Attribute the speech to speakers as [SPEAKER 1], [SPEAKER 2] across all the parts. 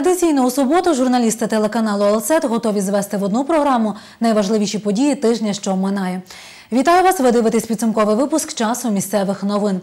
[SPEAKER 1] Традиційно у суботу журналісти телеканалу «Алсет» готові звести в одну програму найважливіші події тижня, що минає. Вітаю вас! Ви дивитесь підсумковий випуск часу місцевих новин.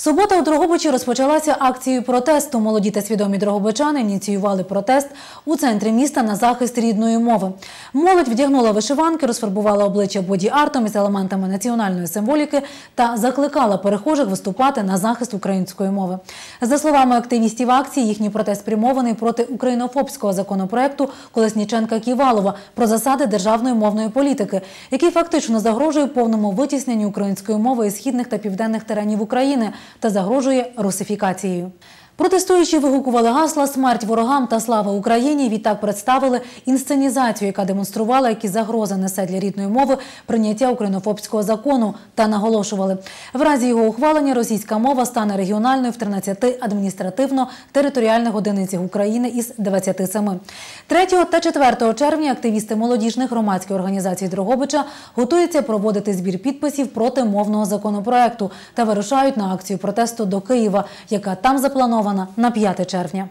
[SPEAKER 1] Субота у Дрогобичі розпочалася акцією протесту. Молоді та свідомі дрогобичани ініціювали протест у центрі міста на захист рідної мови. Молодь вдягнула вишиванки, розфарбувала обличчя боді-артом із елементами національної символіки та закликала перехожих виступати на захист української мови. За словами активістів акції, їхній протест спрямований проти українофобського законопроекту Колесніченка Ківалова про засади державної мовної політики, який фактично загрожує повному витісненню української мови із східних та південних теренів України та загрожує русифікацією. Протестуючі вигукували гасла Смерть ворогам та слава Україні. Відтак представили інсценізацію, яка демонструвала, які загрози несе для рідної мови прийняття українофобського закону, та наголошували, в разі його ухвалення російська мова стане регіональною в 13 адміністративно-територіальних одиницях України із 27. 3 та 4 червня активісти молодіжних громадських організацій Дрогобича готуються проводити збір підписів проти мовного законопроекту та вирушають на акцію протесту до Києва, яка там запланована на 5 червня.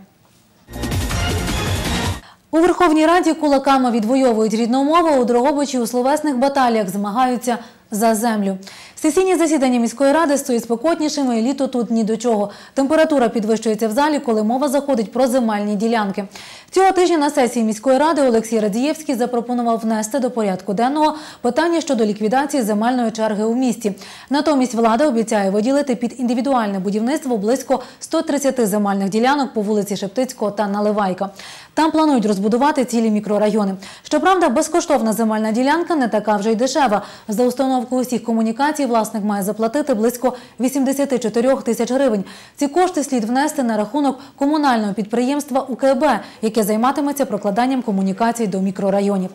[SPEAKER 1] У Верховній Раді кулаками відвоюють рідну мову, у Дрогобичі у словесних баталіях змагаються за землю. Сесійні засідання міської ради стоять спекотнішими, і літо тут ні до чого. Температура підвищується в залі, коли мова заходить про земельні ділянки. Цього тижня на сесії міської ради Олексій Радієвський запропонував внести до порядку денного питання щодо ліквідації земельної черги у місті. Натомість влада обіцяє виділити під індивідуальне будівництво близько 130 земельних ділянок по вулиці Шептицького та Наливайка. Там планують розбудувати цілі мікрорайони. Щоправда, безкоштовна земельна ділянка не така вже й дешева. За установку усіх комунікацій власник має заплатити близько 84 тисяч гривень. Ці кошти слід внести на рахунок комунального підприємства УКБ, яке займатиметься прокладанням комунікацій до мікрорайонів.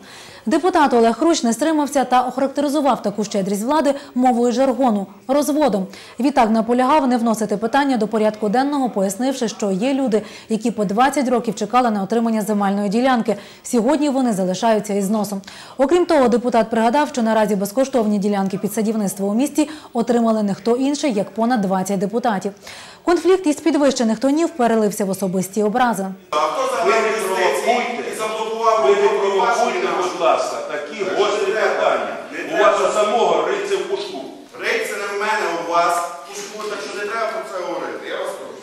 [SPEAKER 1] Депутат Олег Хрущ не стримався та охарактеризував таку щедрість влади мовою жаргону розводом. Відтак наполягав не вносити питання до порядку денного, пояснивши, що є люди, які по 20 років чекали на отримання земельної ділянки. Сьогодні вони залишаються із носом. Окрім того, депутат пригадав, що наразі безкоштовні ділянки під садівництво у місті отримали не хто інший, як понад 20 депутатів. Конфлікт із підвищених тонів перелився в особисті образи.
[SPEAKER 2] А хто
[SPEAKER 3] Ви не провокуйте,
[SPEAKER 2] і заблокував
[SPEAKER 3] ви не провокуйте, ласка, такі гострі питання. У вас у самого риться в пушку.
[SPEAKER 2] Риться не в мене, у вас. Пушку, так що не треба про це говорити. Я вас прошу.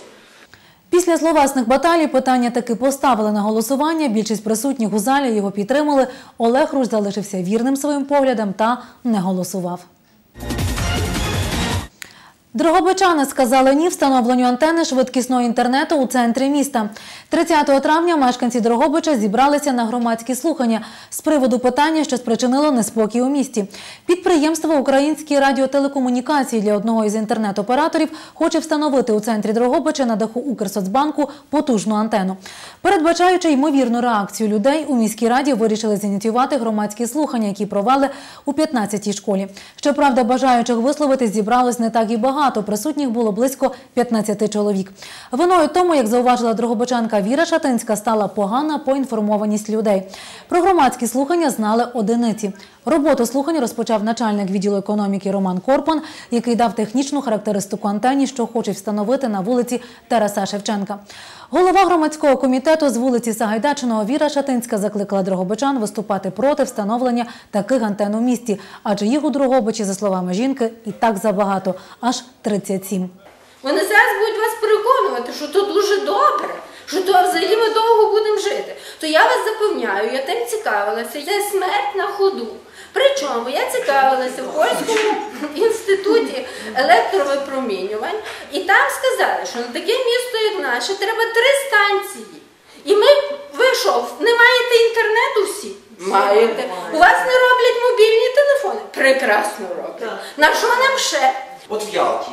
[SPEAKER 1] Після словесних баталій питання таки поставили на голосування. Більшість присутніх у залі його підтримали. Олег Руш залишився вірним своїм поглядам та не голосував. Дрогобичани сказали ні встановленню антени швидкісного інтернету у центрі міста. 30 травня мешканці Дрогобича зібралися на громадські слухання з приводу питання, що спричинило неспокій у місті. Підприємство Українські радіотелекомунікації для одного із інтернет-операторів хоче встановити у центрі Дрогобича на даху Укрсоцбанку потужну антену. Передбачаючи ймовірну реакцію людей, у міській раді вирішили зініціювати громадські слухання, які провели у 15-й школі. Щоправда, бажаючих висловитись зібралось не так і багато. Присутніх було близько 15 чоловік. Виною тому, як зауважила дрогобичанка Віра Шатинська, стала погана поінформованість людей. Про громадські слухання знали одиниці. Роботу слухань розпочав начальник відділу економіки Роман Корпан, який дав технічну характеристику антені, що хоче встановити на вулиці Тараса Шевченка. Голова громадського комітету з вулиці Сагайдачного Віра Шатинська закликала дрогобичан виступати проти встановлення таких антен у місті, адже їх у Дрогобичі, за словами жінки, і так забагато аж 37.
[SPEAKER 4] Вони зараз будуть вас переконувати, що то дуже добре, що то взагалі ми довго будемо жити. То я вас запевняю, я тим цікавилася, я смерть на ходу. Причому я цікавилася в польському інституті електровипромінювань, і там сказали, що на таке місто, як наше, треба три станції. І ми, ви що, не маєте інтернету всі? Маєте. У вас не роблять мобільні телефони? Прекрасно роблять. На що нам ще?
[SPEAKER 5] От в Ялті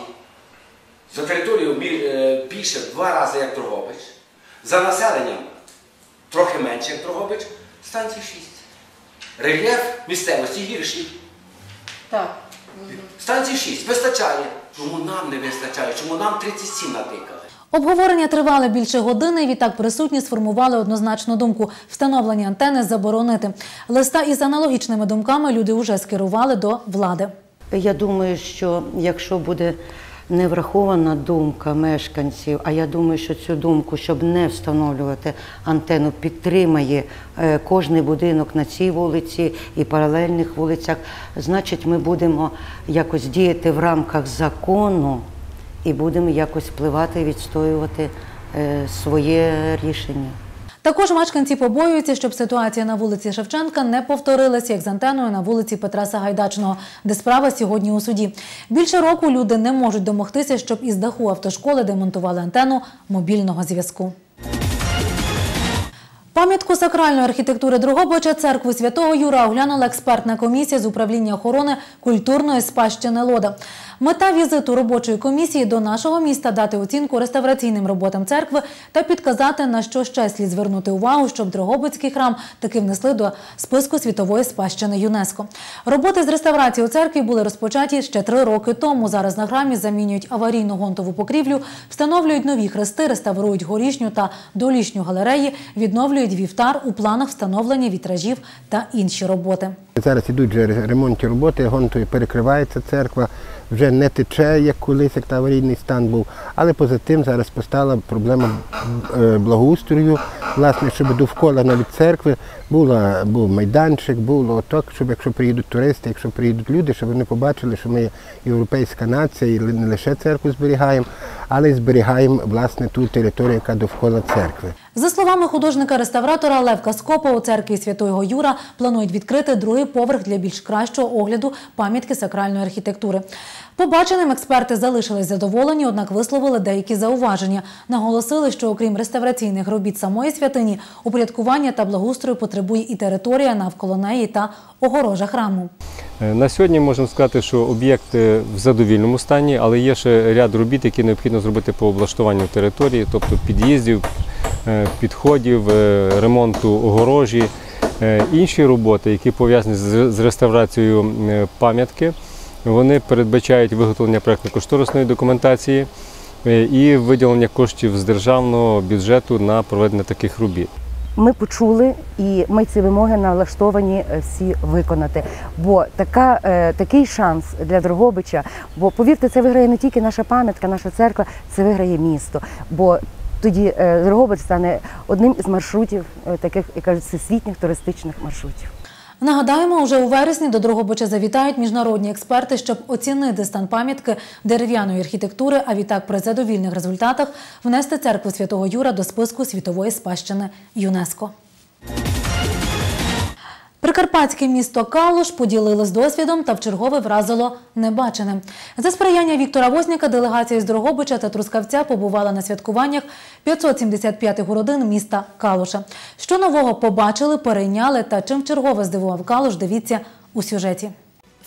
[SPEAKER 5] за територією е, більше два рази як Дрогобич, за населенням трохи менше як Дрогобич, станції 6. Рельєф місцевості гірший.
[SPEAKER 4] Так.
[SPEAKER 5] Станції 6 вистачає. Чому нам не вистачає? Чому нам 37 натикали?
[SPEAKER 1] Обговорення тривали більше години. і Відтак присутні сформували однозначну думку встановлення антени заборонити. Листа із аналогічними думками люди вже скерували до влади.
[SPEAKER 6] Я думаю, що якщо буде не врахована думка мешканців, а я думаю, що цю думку, щоб не встановлювати антенну, підтримає е, кожний будинок на цій вулиці і паралельних вулицях, значить, ми будемо якось діяти в рамках закону і будемо якось впливати відстоювати е, своє рішення.
[SPEAKER 1] Також мешканці побоюються, щоб ситуація на вулиці Шевченка не повторилася, як з антеною на вулиці Петра Сагайдачного, де справа сьогодні у суді. Більше року люди не можуть домогтися, щоб із даху автошколи демонтували антенну мобільного зв'язку. Пам'ятку сакральної архітектури Дрогобича церкву святого Юра оглянула експертна комісія з управління охорони культурної спадщини Лода. Мета візиту робочої комісії до нашого міста дати оцінку реставраційним роботам церкви та підказати, на що ще слід звернути увагу, щоб Дрогобицький храм таки внесли до списку світової спадщини ЮНЕСКО. Роботи з реставрації у церкві були розпочаті ще три роки тому. Зараз на храмі замінюють аварійну гонтову покрівлю, встановлюють нові хрести, реставрують горішню та долішню галереї, відновлюють вівтар у планах встановлення вітражів та інші роботи.
[SPEAKER 7] Зараз ідуть ремонтні роботи, гонтою перекривається церква, вже не тече, як колись, як та аварійний стан був. Але поза тим зараз постала проблема е, благоустрою, власне, щоб довкола навіть церкви була, був майданчик, було так, щоб якщо приїдуть туристи, якщо приїдуть люди, щоб вони побачили, що ми європейська нація і не лише церкву зберігаємо, але й зберігаємо власне ту територію, яка довкола церкви.
[SPEAKER 1] За словами художника-реставратора Левка Скопа, у церкві Святого Юра планують відкрити другий поверх для більш кращого огляду пам'ятки сакральної архітектури. Побаченим експерти залишились задоволені, однак висловили деякі зауваження. Наголосили, що окрім реставраційних робіт самої святині, упорядкування та благоустрою потребує і територія навколо неї та огорожа храму.
[SPEAKER 8] Е, На сьогодні можемо сказати, що об'єкт е, в задовільному стані, але є ще ряд робіт, які необхідно зробити по облаштуванню території, тобто під'їздів, е, підходів, ремонту огорожі, інші роботи, які пов'язані з реставрацією пам'ятки. Вони передбачають виготовлення проєктно-кошторисної документації е, і виділення коштів з державного бюджету на проведення таких робіт.
[SPEAKER 9] Ми почули і ми ці вимоги налаштовані е, всі виконати. Бо така, е, такий шанс для Дрогобича, бо повірте, це виграє не тільки наша пам'ятка, наша церква, це виграє місто. Бо тоді Дрогобич стане одним із маршрутів таких, як кажуть, всесвітніх туристичних маршрутів.
[SPEAKER 1] Нагадаємо, уже у вересні до Дрогобича завітають міжнародні експерти, щоб оцінити стан пам'ятки дерев'яної архітектури, а відтак при задовільних результатах внести церкву святого Юра до списку світової спадщини ЮНЕСКО. Прикарпатське місто Калуш поділилось досвідом та вчергове вразило небачене. За сприяння Віктора Возняка делегація з Дрогобича та Трускавця побувала на святкуваннях 575-х родин міста Калуша. Що нового побачили, перейняли та чим вчергове здивував Калуш, дивіться у сюжеті.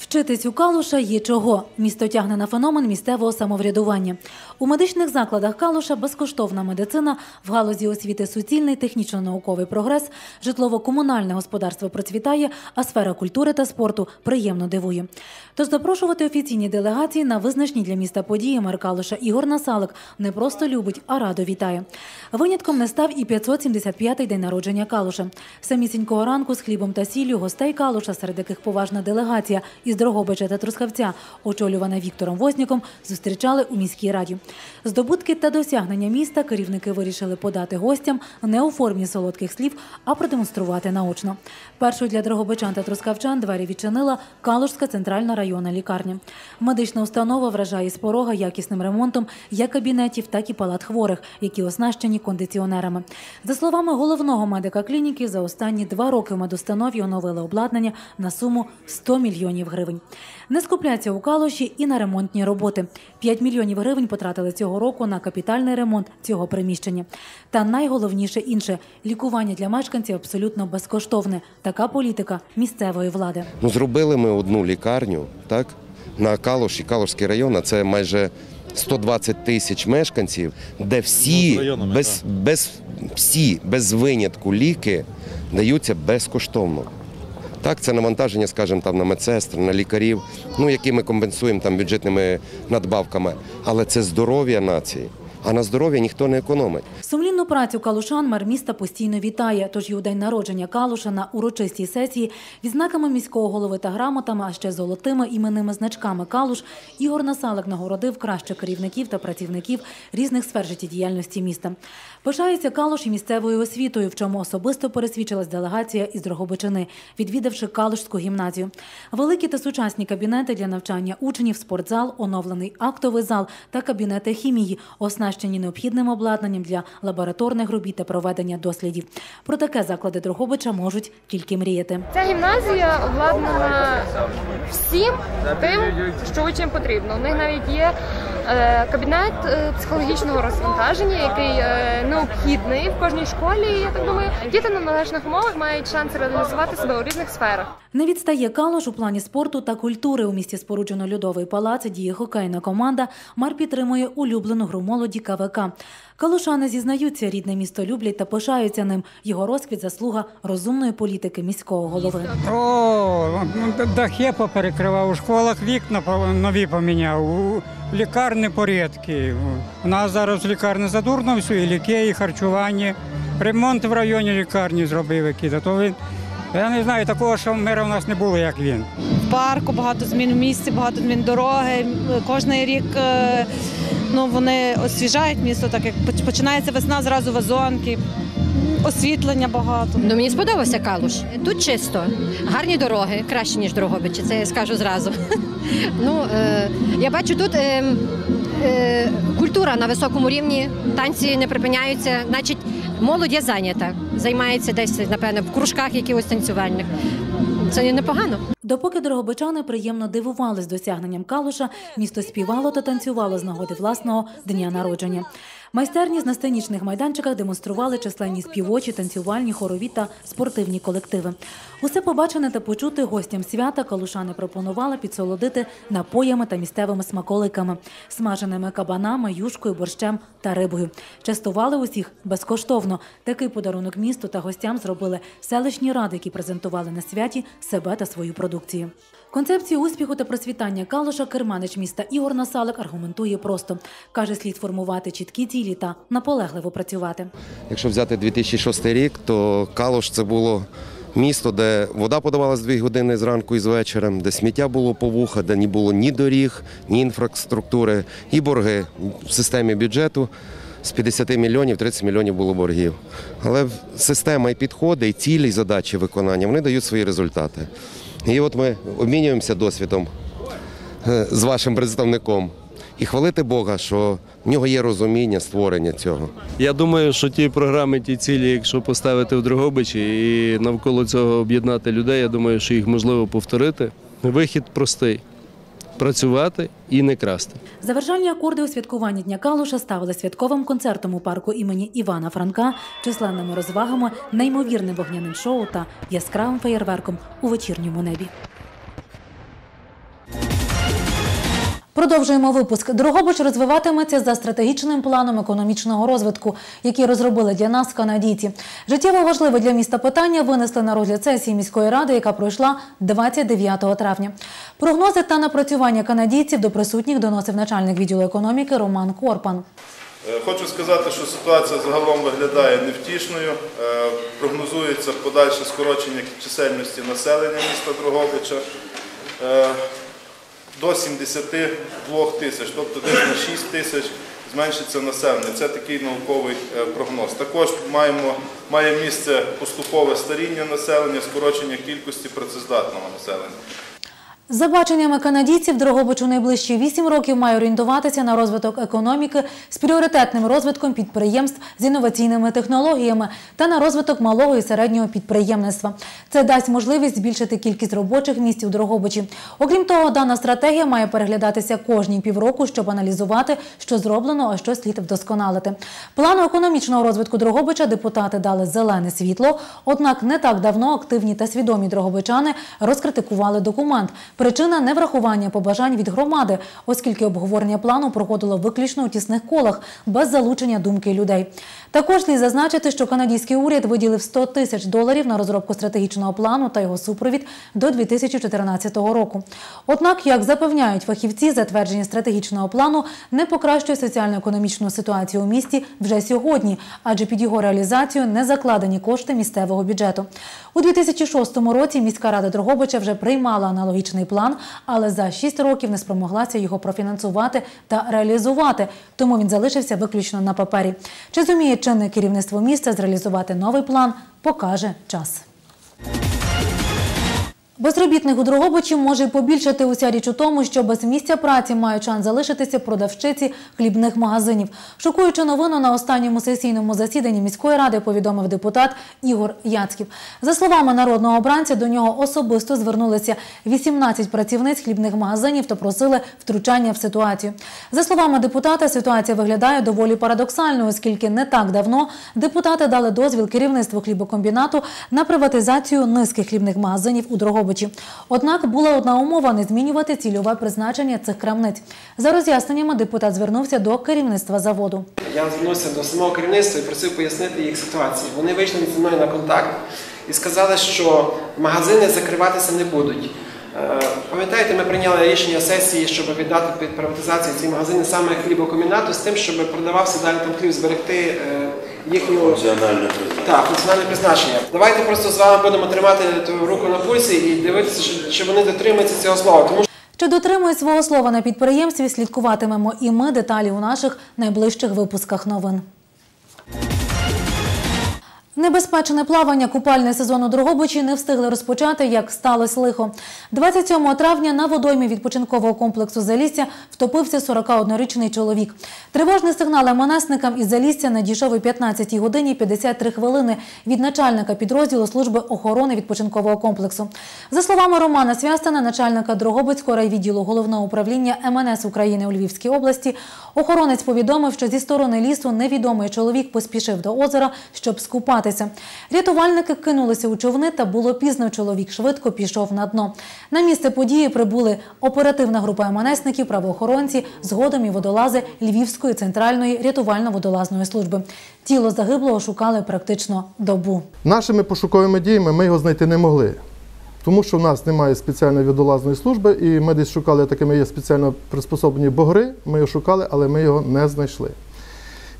[SPEAKER 1] Вчитись у Калуша є чого. Місто тягне на феномен місцевого самоврядування. У медичних закладах Калуша безкоштовна медицина, в галузі освіти суцільний технічно-науковий прогрес, житлово-комунальне господарство процвітає, а сфера культури та спорту приємно дивує. Тож запрошувати офіційні делегації на визначні для міста події мер Калуша Ігор Насалик не просто любить, а радо вітає. Винятком не став і 575-й день народження Калуша. Самісінького ранку з хлібом та сіллю гостей Калуша, серед яких поважна делегація із Дрогобича та Трускавця, очолювана Віктором Возніком, зустрічали у міській раді. Здобутки та досягнення міста керівники вирішили подати гостям не у формі солодких слів, а продемонструвати наочно. Першою для дрогобичан та трускавчан двері відчинила Калужська центральна районна лікарня. Медична установа вражає з порога якісним ремонтом як кабінетів, так і палат хворих, які оснащені кондиціонерами. За словами головного медика клініки, за останні два роки в медустанові оновили обладнання на суму 100 мільйонів гривень. Не скупляться у Калуші і на ремонтні роботи. 5 мільйонів гривень потратили цього року на капітальний ремонт цього приміщення. Та найголовніше інше лікування для мешканців абсолютно безкоштовне. Така політика місцевої влади.
[SPEAKER 10] Ну, зробили ми одну лікарню, так? На Калуші, Калушський район, а це майже 120 тисяч мешканців, де всі, без, без, всі, без винятку ліки даються безкоштовно. Так, це навантаження, скажімо, там на медсестр, на лікарів, ну які ми компенсуємо там бюджетними надбавками. Але це здоров'я нації. А на здоров'я ніхто не економить.
[SPEAKER 1] Сумлінну працю калушан мер міста постійно вітає. Тож і у день народження Калуша на урочистій сесії відзнаками міського голови та грамотами, а ще золотими іменними значками Калуш Ігор Насалик нагородив кращих керівників та працівників різних сфер життєдіяльності міста. Пишається Калуш і місцевою освітою, в чому особисто пересвідчилась делегація із Дрогобичини, відвідавши Калушську гімназію. Великі та сучасні кабінети для навчання учнів, спортзал, оновлений актовий зал та кабінети хімії, оснащені необхідним обладнанням для лабораторних робіт та проведення дослідів. Про таке заклади Дрогобича можуть тільки мріяти.
[SPEAKER 11] Ця гімназія обладнана всім тим, що учням потрібно. У них навіть є е, кабінет е, психологічного розвантаження, який е, необхідний в кожній школі. Я так думаю, діти на належних умовах мають шанс реалізувати себе у різних сферах.
[SPEAKER 1] Не відстає Калуш у плані спорту та культури. У місті споруджено льодовий палац, діє хокейна команда. Мар підтримує улюблену гру молоді КВК. Калушани зізнаються, рідне місто люблять та пишаються ним. Його розквіт заслуга розумної політики міського голови.
[SPEAKER 12] О, дахи поперекривав, у школах вікна нові поміняв, у лікарні порядки. У нас зараз лікарня задурно все, і ліки, і харчування. Ремонт в районі лікарні зробив який. То він, я не знаю, такого, що мера у нас не було, як він.
[SPEAKER 13] в парку, багато змін в місті, багато змін дороги. Кожний рік е, ну, вони освіжають місто, так як починається весна, зразу вазонки, освітлення багато.
[SPEAKER 14] Ну, мені сподобався Калуш. Тут чисто, гарні дороги, краще, ніж Дрогобичі, це я скажу зразу. Ну, е, я бачу тут е, е, культура на високому рівні, танці не припиняються, значить, молодь є зайнята, займається десь, напевно, в кружках якихось танцювальних. Це непогано.
[SPEAKER 1] Допоки дрогобичани приємно дивувались досягненням Калуша, місто співало та танцювало з нагоди власного дня народження. Майстерні з сценічних майданчиках демонстрували численні співочі, танцювальні, хорові та спортивні колективи. Усе побачене та почути гостям свята калушани пропонували підсолодити напоями та місцевими смаколиками, смаженими кабанами, юшкою, борщем та рибою. Частували усіх безкоштовно. Такий подарунок місту та гостям зробили селищні ради, які презентували на святі себе та свою продукцію. Концепцію успіху та процвітання Калуша керманич міста Ігор Насалик аргументує просто. Каже, слід формувати чіткі цілі та наполегливо працювати.
[SPEAKER 10] Якщо взяти 2006 рік, то Калуш це було місто, де вода подавалась дві години зранку і з вечором, де сміття було по вуха, де не було ні доріг, ні інфраструктури, і борги в системі бюджету. З 50 мільйонів 30 мільйонів було боргів. Але система і підходи, і цілі, і задачі виконання вони дають свої результати. І от ми обмінюємося досвідом е, з вашим представником. І хвалити Бога, що в нього є розуміння створення цього.
[SPEAKER 15] Я думаю, що ті програми, ті цілі, якщо поставити в Дрогобичі і навколо цього об'єднати людей, я думаю, що їх можливо повторити. Вихід простий працювати і не красти.
[SPEAKER 1] Завершальні акорди у святкуванні Дня Калуша ставили святковим концертом у парку імені Івана Франка, численними розвагами, неймовірним вогняним шоу та яскравим феєрверком у вечірньому небі. Продовжуємо випуск. Дрогобич розвиватиметься за стратегічним планом економічного розвитку, який розробили для нас канадійці. Життєво важливе для міста питання винесли на розгляд сесії міської ради, яка пройшла 29 травня. Прогнози та напрацювання канадійців до присутніх доносив начальник відділу економіки Роман Корпан.
[SPEAKER 2] Е, Хочу сказати, що ситуація загалом виглядає невтішною. Е, Прогнозується подальше скорочення чисельності населення міста Дрогобича е, до 72 тисяч, тобто десь на 6 тисяч зменшиться населення. Це такий науковий е, прогноз. Також маємо, має місце поступове старіння населення, скорочення кількості працездатного населення.
[SPEAKER 1] За баченнями канадійців, Дрогобич у найближчі 8 років має орієнтуватися на розвиток економіки з пріоритетним розвитком підприємств з інноваційними технологіями та на розвиток малого і середнього підприємництва. Це дасть можливість збільшити кількість робочих місць у Дрогобичі. Окрім того, дана стратегія має переглядатися кожні півроку, щоб аналізувати, що зроблено, а що слід вдосконалити. Плану економічного розвитку Дрогобича депутати дали зелене світло. Однак не так давно активні та свідомі дрогобичани розкритикували документ. Причина неврахування побажань від громади, оскільки обговорення плану проходило виключно у тісних колах, без залучення думки людей. Також слід зазначити, що канадський уряд виділив 100 тисяч доларів на розробку стратегічного плану та його супровід до 2014 року. Однак, як запевняють фахівці, затвердження стратегічного плану не покращує соціально-економічну ситуацію у місті вже сьогодні, адже під його реалізацію не закладені кошти місцевого бюджету. У 2006 році міська рада Дрогобича вже приймала аналогічний план, але за 6 років не спромоглася його профінансувати та реалізувати, тому він залишився виключно на папері. Чи зуміє чинне керівництво міста зреалізувати новий план, покаже час. Безробітних у Дрогобичі може побільшати уся річ у тому, що без місця праці мають шанс залишитися продавщиці хлібних магазинів. Шокуючу новину на останньому сесійному засіданні міської ради повідомив депутат Ігор Яцьків. За словами народного обранця, до нього особисто звернулися 18 працівниць хлібних магазинів та просили втручання в ситуацію. За словами депутата, ситуація виглядає доволі парадоксальною, оскільки не так давно депутати дали дозвіл керівництву хлібокомбінату на приватизацію низки хлібних магазинів у Дрогобичі. Однак була одна умова не змінювати цільове призначення цих крамниць. За роз'ясненнями депутат звернувся до керівництва заводу.
[SPEAKER 16] Я звернувся до самого керівництва і просив пояснити їх ситуацію. Вони вийшли зі мною на контакт і сказали, що магазини закриватися не будуть. Е, Пам'ятаєте, ми прийняли рішення сесії, щоб віддати під приватизацію ці магазини саме хлібокомбінату з тим, щоб продавався далі там хліб, зберегти е,
[SPEAKER 3] функціональне призначення.
[SPEAKER 16] так, функціональне призначення. Давайте просто з вами будемо тримати ту руку на пульсі і дивитися, чи- чи вони дотримуються цього слова. Тому
[SPEAKER 1] Чи дотримують свого слова на підприємстві, слідкуватимемо і ми деталі у наших найближчих випусках новин. Небезпечне плавання купальний сезон у Дрогобичі не встигли розпочати, як сталося лихо. 27 травня на водоймі відпочинкового комплексу Залісся втопився 41-річний чоловік. Тривожний сигнал МНСникам із Залісся надійшов о 15 годині 53 хвилини від начальника підрозділу служби охорони відпочинкового комплексу. За словами Романа Свястана, начальника Дрогобицького райвідділу головного управління МНС України у Львівській області, охоронець повідомив, що зі сторони лісу невідомий чоловік поспішив до озера, щоб скупатися. Рятувальники кинулися у човни, та було пізно. Чоловік швидко пішов на дно. На місце події прибули оперативна група МНСників, правоохоронці, згодом і водолази Львівської центральної рятувально-водолазної служби. Тіло загиблого шукали практично добу.
[SPEAKER 17] Нашими пошуковими діями ми його знайти не могли, тому що в нас немає спеціальної водолазної служби, і ми десь шукали такими є спеціально приспособлені богри. Ми його шукали, але ми його не знайшли.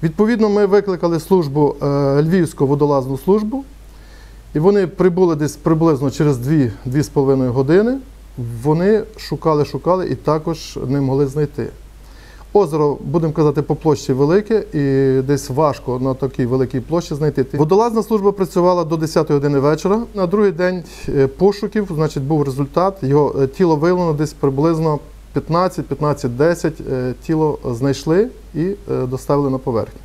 [SPEAKER 17] Відповідно, ми викликали службу е, Львівську водолазну службу, і вони прибули десь приблизно через 2-2,5 години. Вони шукали, шукали і також не могли знайти. Озеро, будемо казати, по площі велике і десь важко на такій великій площі знайти. Водолазна служба працювала до 10 години вечора. На другий день е, пошуків, значить, був результат. Його е, тіло виявлено десь приблизно 15-15-10 е, тіло знайшли і е, доставили на поверхню.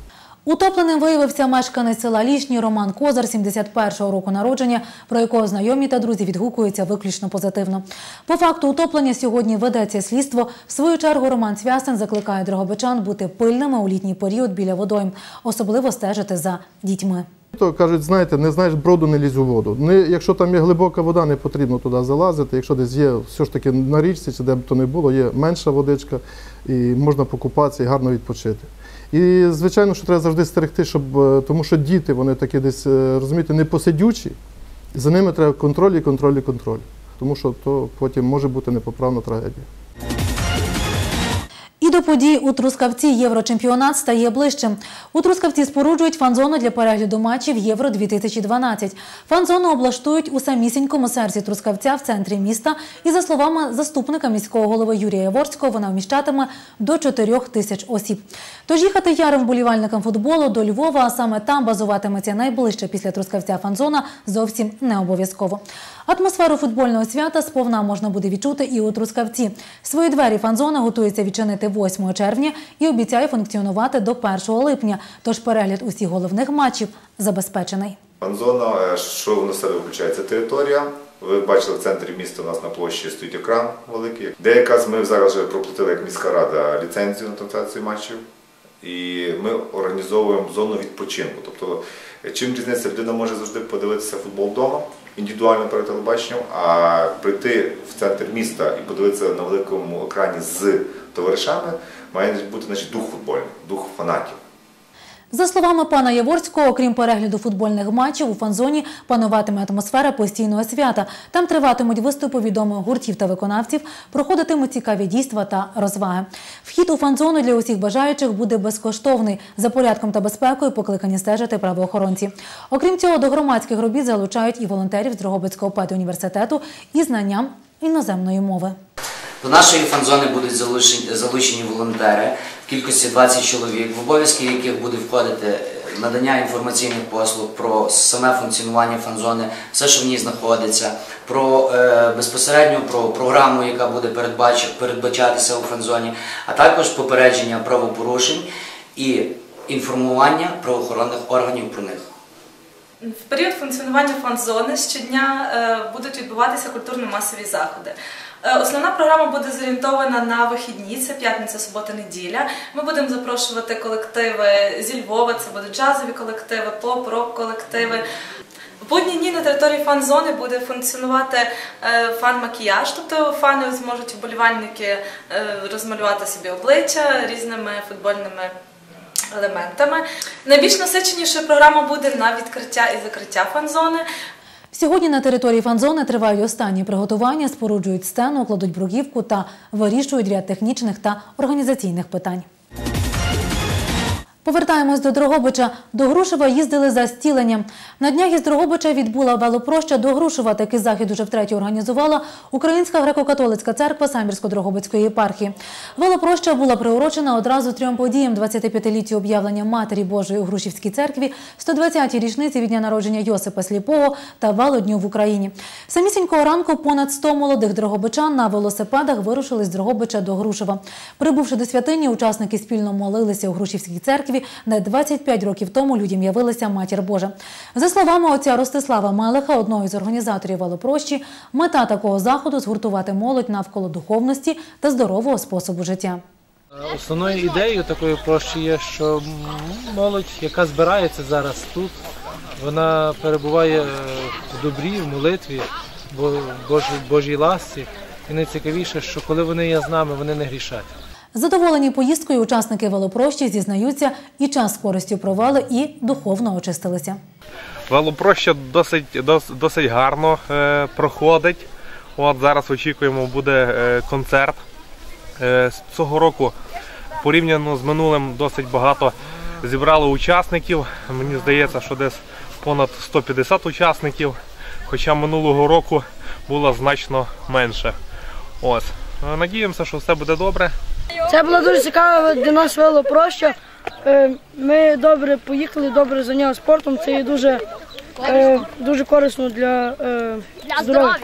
[SPEAKER 1] Утопленим виявився мешканець села Лішні Роман Козар, 71-го року народження, про якого знайомі та друзі відгукуються виключно позитивно. По факту утоплення сьогодні ведеться слідство. В свою чергу Роман Цвястин закликає дрогобичан бути пильними у літній період біля водойм, особливо стежити за дітьми.
[SPEAKER 17] То кажуть, знаєте, не знаєш броду, не лізь у воду. Не, якщо там є глибока вода, не потрібно туди залазити. Якщо десь є все ж таки на річці, чи де б то не було, є менша водичка, і можна покупатися і гарно відпочити. І звичайно, що треба завжди стерегти, щоб е, тому що діти вони такі десь е, розумієте, не посидючі, за ними треба контроль і контроль і контроль. Тому що то потім може бути непоправна трагедія.
[SPEAKER 1] І до подій у Трускавці Єврочемпіонат стає ближчим. У Трускавці споруджують фан-зону для перегляду матчів Євро-2012. Фан-зону облаштують у самісінькому серці Трускавця в центрі міста. І за словами заступника міського голови Юрія Яворського, вона вміщатиме до 4 тисяч осіб. Тож їхати ярим вболівальникам футболу до Львова, а саме там базуватиметься найближча після Трускавця фан-зона, зовсім не обов'язково. Атмосферу футбольного свята сповна можна буде відчути і у Трускавці. Свої двері фан-зона готується відчинити 8 червня і обіцяє функціонувати до 1 липня. Тож перегляд усіх головних матчів забезпечений.
[SPEAKER 18] Фан-зона, е, що в себе включає? Це територія. Ви бачили в центрі міста у нас на площі стоїть екран великий. Де якраз ми зараз вже проплатили як міська рада ліцензію на трансляцію матчів. І ми організовуємо зону відпочинку. Тобто, е, чим різниця людина може завжди подивитися футбол вдома, індивідуально перед телебаченням, а прийти в центр міста і подивитися на великому екрані з товаришами має бути значить, дух футбольний, дух фанатів.
[SPEAKER 1] За словами пана Яворського, окрім перегляду футбольних матчів, у фан-зоні пануватиме атмосфера постійного свята. Там триватимуть виступи відомих гуртів та виконавців, проходитимуть цікаві дійства та розваги. Вхід у фан-зону для усіх бажаючих буде безкоштовний. За порядком та безпекою покликані стежити правоохоронці. Окрім цього, до громадських робіт залучають і волонтерів з Дрогобицького педуніверситету і знанням іноземної мови.
[SPEAKER 19] До нашої фан-зони будуть залучені, залучені волонтери в кількості 20 чоловік, в обов'язки яких буде входити е, надання інформаційних послуг про саме функціонування фан-зони, все, що в ній знаходиться, про е, безпосередньо про програму, яка буде передбач, передбачатися у фан-зоні, а також попередження правопорушень і інформування правоохоронних органів про них.
[SPEAKER 20] В період функціонування фан-зони щодня е, будуть відбуватися культурно-масові заходи. Е, Основна програма буде зорієнтована на вихідні, це п'ятниця, субота, неділя. Ми будемо запрошувати колективи зі Львова, це будуть джазові колективи, поп, рок колективи. В будні дні на території фан-зони буде функціонувати е, фан-макіяж, тобто фани зможуть вболівальники е, розмалювати собі обличчя різними футбольними елементами. Найбільш насиченішою програма буде на відкриття і закриття фан-зони.
[SPEAKER 1] Сьогодні на території фан-зони тривають останні приготування, споруджують стену, кладуть бруківку та вирішують ряд технічних та організаційних питань. Повертаємось до Дрогобича. До Грушева їздили за стіленням. На днях із Дрогобича відбула велопроща до Грушева. Такий захід уже втретє організувала Українська греко-католицька церква Самбірсько-Дрогобицької єпархії. Велопроща була приурочена одразу трьом подіям: 25-літтю об'явлення Матері Божої у Грушівській церкві, 120-й річниці від дня народження Йосипа Сліпого та Валодню в Україні. Самісінького ранку понад 100 молодих дрогобичан на велосипедах вирушили з Дрогобича до Грушева. Прибувши до святині, учасники спільно молилися у Грушівській церкві, де 25 років тому людям явилася Матір Божа. За словами отця Ростислава Мелиха, одного із організаторів велопрощі, мета такого заходу згуртувати молодь навколо духовності та здорового способу життя.
[SPEAKER 21] Основною ідеєю такої прощі є, що молодь, яка збирається зараз тут, вона перебуває е, в добрі, в молитві, в Божій ласці. І найцікавіше, що коли вони є з нами, вони не грішать.
[SPEAKER 1] Задоволені поїздкою учасники велопрощі зізнаються, і час з користю провели, і духовно очистилися.
[SPEAKER 22] Велопроща досить, дос- досить гарно е, проходить. От зараз очікуємо, буде е, концерт. Е, з цього року порівняно з минулим досить багато зібрали учасників. Мені здається, що десь понад 150 учасників, хоча минулого року було значно менше. Ось. Е, Надіємося, що все буде добре.
[SPEAKER 23] Це було дуже цікаво для нас велопроща. Е, Ми добре поїхали, добре зайнялися спортом. Це є дуже, е, дуже корисно для, е, здоров'я.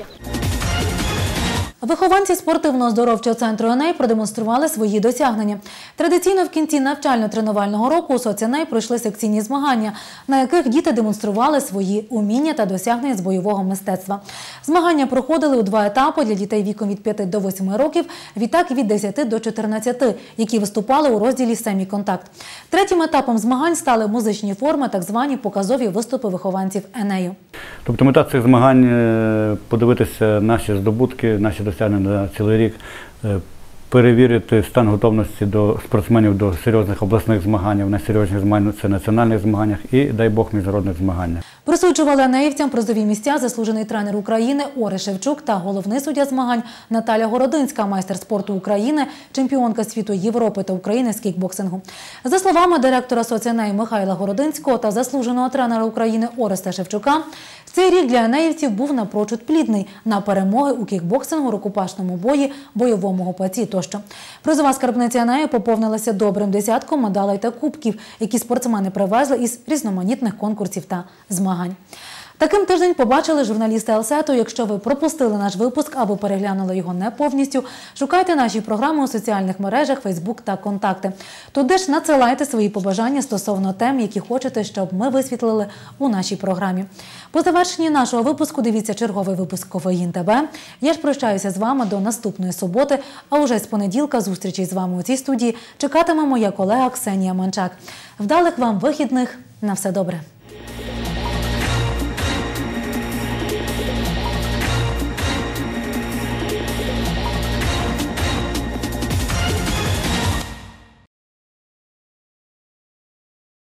[SPEAKER 1] Вихованці спортивно-оздоровчого центру «Еней» продемонстрували свої досягнення. Традиційно в кінці навчально-тренувального року у соціней пройшли секційні змагання, на яких діти демонстрували свої уміння та досягнення з бойового мистецтва. Змагання проходили у два етапи для дітей віком від 5 до 8 років, відтак від 10 до 14, які виступали у розділі «Семі-контакт». Третім етапом змагань стали музичні форми, так звані показові виступи вихованців «Енею».
[SPEAKER 24] Тобто мета цих змагань е, подивитися наші здобутки, наші досягнення за цілий рік, е, перевірити стан готовності до спортсменів до серйозних обласних змагань, на серйозних змаганнях, це національних змаганнях і, дай Бог, міжнародних змаганнях.
[SPEAKER 1] Присуджували енеївцям призові місця заслужений тренер України Ори Шевчук та головний суддя змагань Наталя Городинська, майстер спорту України, чемпіонка світу Європи та України з кікбоксингу. За словами директора соценею Михайла Городинського та заслуженого тренера України Ореста Шевчука, цей рік для енеївців був напрочуд плідний на перемоги у кікбоксингу, рукопашному бої, бойовому гопаці тощо. Призова скарбниця Енею поповнилася добрим десятком медалей та кубків, які спортсмени привезли із різноманітних конкурсів та змагань. Таким тиждень побачили журналісти Елсету. Якщо ви пропустили наш випуск або переглянули його не повністю, шукайте наші програми у соціальних мережах Фейсбук та Контакти. Туди ж надсилайте свої побажання стосовно тем, які хочете, щоб ми висвітлили у нашій програмі. По завершенні нашого випуску дивіться черговий випуск Кофеїн ТБ. Я ж прощаюся з вами до наступної суботи. А уже з понеділка зустрічі з вами у цій студії чекатиме моя колега Ксенія Манчак. Вдалих вам вихідних. На все добре.